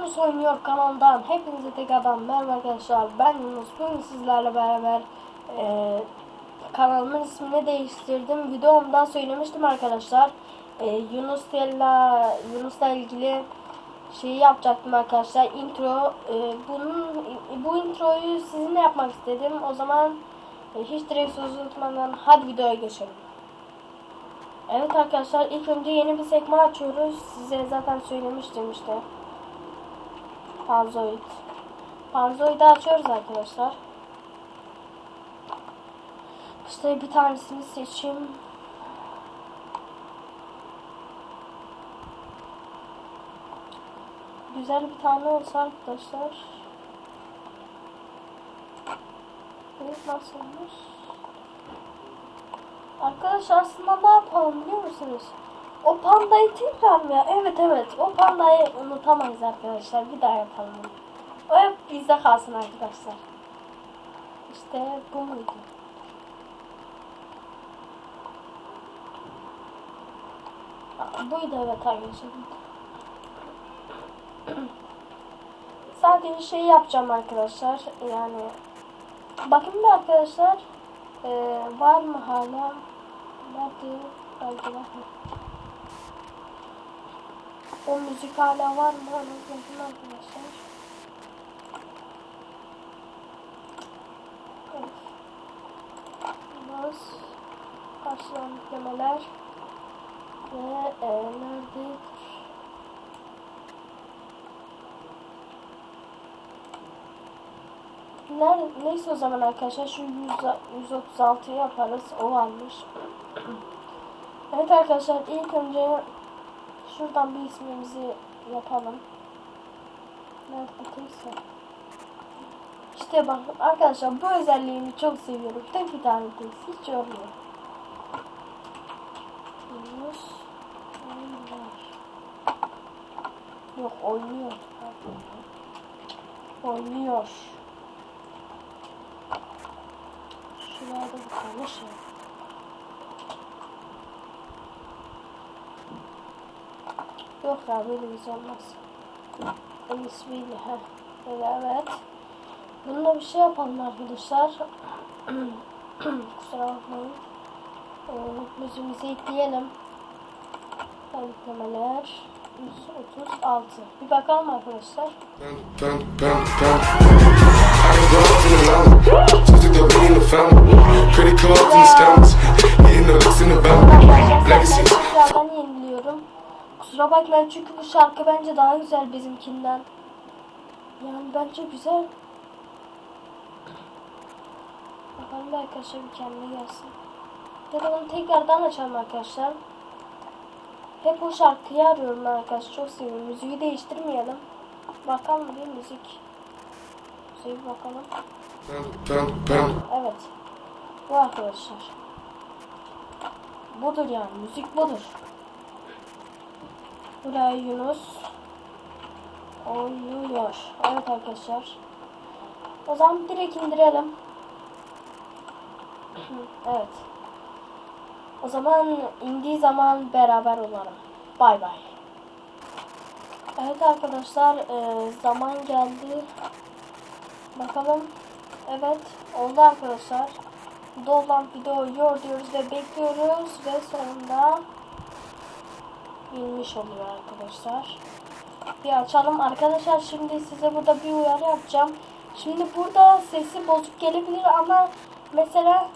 Yunus Oynuyor kanalından hepinize tekrardan merhaba arkadaşlar. Ben Yunus. Bugün sizlerle beraber e, kanalımın ismini değiştirdim. Videomda söylemiştim arkadaşlar. E, Yunus'la Yunus'la ilgili şeyi yapacaktım arkadaşlar. Intro. E, bunun bu introyu sizinle yapmak istedim. O zaman e, hiç direkt sözü unutmadan hadi videoya geçelim. Evet arkadaşlar ilk önce yeni bir sekme açıyoruz. Size zaten söylemiştim işte. Panzoid. Panzoid'i açıyoruz arkadaşlar. İşte bir tanesini seçeyim. Güzel bir tane olsa arkadaşlar. Evet nasılmış? Arkadaşlar aslında ne yapalım biliyor musunuz? O pandayı tekrar mı ya? Evet evet o pandayı unutamayız arkadaşlar. Bir daha yapalım. O hep bizde kalsın arkadaşlar. İşte bu muydu? Buydu evet arkadaşlar. Sadece şey yapacağım arkadaşlar. Yani bakın bir arkadaşlar. Ee, var mı hala? Nerede? Belki var mı? O müzik hala var mı? Onu bakın arkadaşlar. Evet. Bas. Karşılan yüklemeler. Ve e, nerede? Ner neyse o zaman arkadaşlar şu 100, 136 yaparız. O varmış. evet arkadaşlar ilk önce şuradan bir ismimizi yapalım. Neredeyse. İşte bak arkadaşlar bu özelliğimi çok seviyorum. Tek bir tane değil. Hiç oynuyor. Yok oynuyor. Oynuyor. Şurada bir tane şey. Yok ya böyle bir şey olmaz. Ha. Evet. Bunda bir şey yapalım arkadaşlar. Kusura bakmayın. Ee, müziğimizi ekleyelim. Eklemeler 136. Bir bakalım arkadaşlar. Kusura bakmayın çünkü bu şarkı bence daha güzel bizimkinden. Yani bence güzel. Bakalım arkadaşlar bir kendine gelsin. Ya da onu tekrardan açalım arkadaşlar. Hep o şarkıyı arıyorum arkadaşlar. Çok seviyorum. Müziği değiştirmeyelim. Bakalım bir müzik. Müziğe bir bakalım. Evet. Bu arkadaşlar. Budur yani. Müzik budur. Buraya Yunus oynuyor. Evet arkadaşlar. O zaman direkt indirelim. evet. O zaman indiği zaman beraber olalım. Bay bay. Evet arkadaşlar e, zaman geldi. Bakalım. Evet oldu arkadaşlar. Bu olan videoyu diyoruz ve bekliyoruz ve sonunda inmiş oluyor arkadaşlar. Bir açalım arkadaşlar şimdi size burada bir uyarı yapacağım. Şimdi burada sesi bozuk gelebilir ama mesela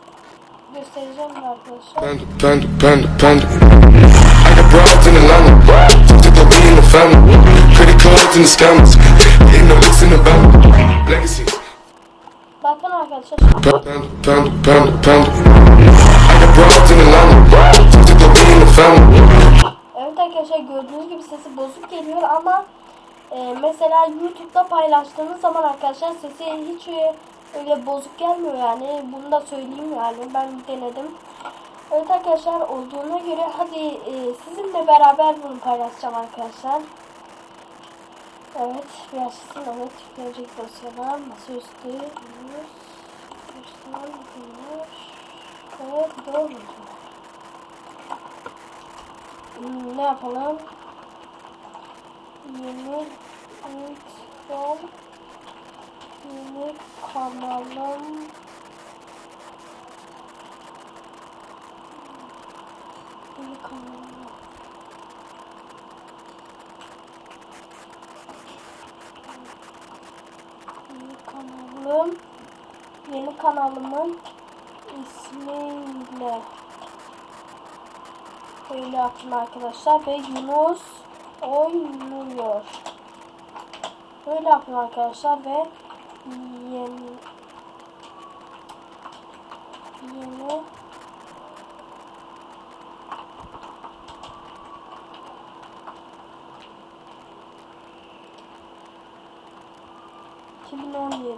göstereceğim arkadaşlar. Pound, pound, pound, pound. I got broads in Atlanta. Just to go be in the family. Credit cards and the scammers. Hitting the licks in the bounty. Legacy. Bakın arkadaşlar. Pound, pound, pound. I got broads in Atlanta. Just to go be in the family. Arkadaşlar gördüğünüz gibi sesi bozuk geliyor ama e, mesela YouTube'da paylaştığınız zaman arkadaşlar sesi hiç öyle, bozuk gelmiyor yani bunu da söyleyeyim yani ben denedim. Evet arkadaşlar olduğuna göre hadi e, sizinle beraber bunu paylaşacağım arkadaşlar. Evet bir açsın evet yüklenecek dosyadan masaüstü bunlar evet doğru. Hmm, ne yapalım? Yeni YouTube yeni kanalım. Yeni kanalım. Yeni kanalım. Yeni kanalımın ismiyle böyle yaptım arkadaşlar ve Yunus oynuyor. Böyle yaptım arkadaşlar ve yeni yeni ...2017.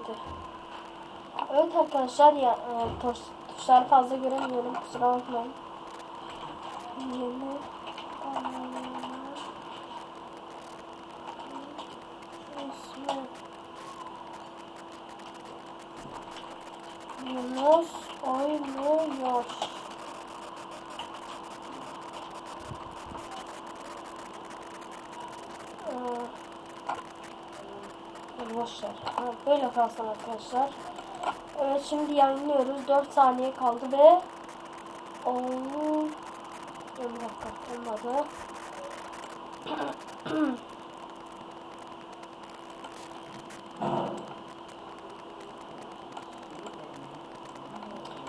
Evet arkadaşlar ya e, tuş, tuşları fazla göremiyorum kusura bakmayın. Yunus oynuyor. Ee, boşver. Ha, böyle kalsın arkadaşlar. Evet şimdi yayınlıyoruz. 4 saniye kaldı ve oldu. Bir dakika olmadı.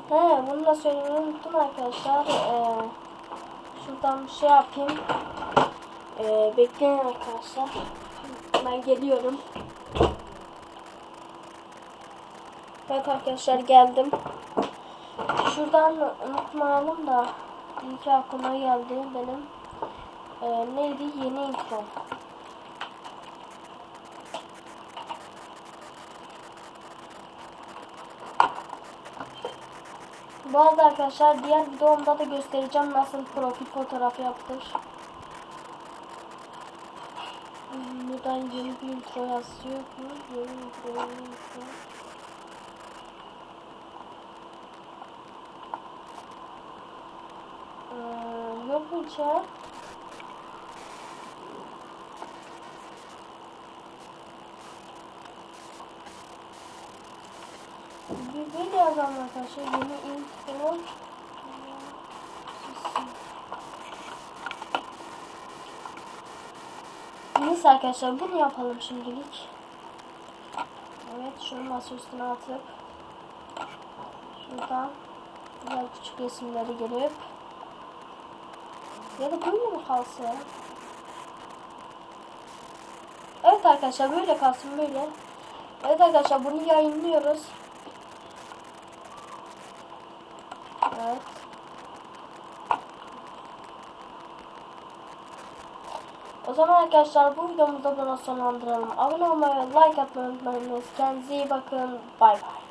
He bunu da söylemeyi unuttum arkadaşlar. Ee, şuradan bir şey yapayım. Ee, bekleyin arkadaşlar. Ben geliyorum. Evet arkadaşlar geldim. Şuradan unutmayalım da ilk aklıma geldi benim. Ee, neydi? Yeni intro. Bu arada arkadaşlar diğer videomda da göstereceğim nasıl profil fotoğrafı. Hmm, Buradan yeni bir intro yazıyor. Yeni yeni intro. Ya? Bir böyle yazalım arkadaşlar. Yeni intro. Neyse arkadaşlar bunu yapalım şimdilik. Evet şunu masa üstüne atıp şuradan güzel küçük resimleri girip ya da böyle mi kalsın? Evet arkadaşlar böyle kalsın böyle. Evet arkadaşlar bunu yayınlıyoruz. Evet. O zaman arkadaşlar bu videomuzu da sonlandıralım. Abone olmayı like atmayı unutmayınız. Kendinize iyi bakın. Bay bay.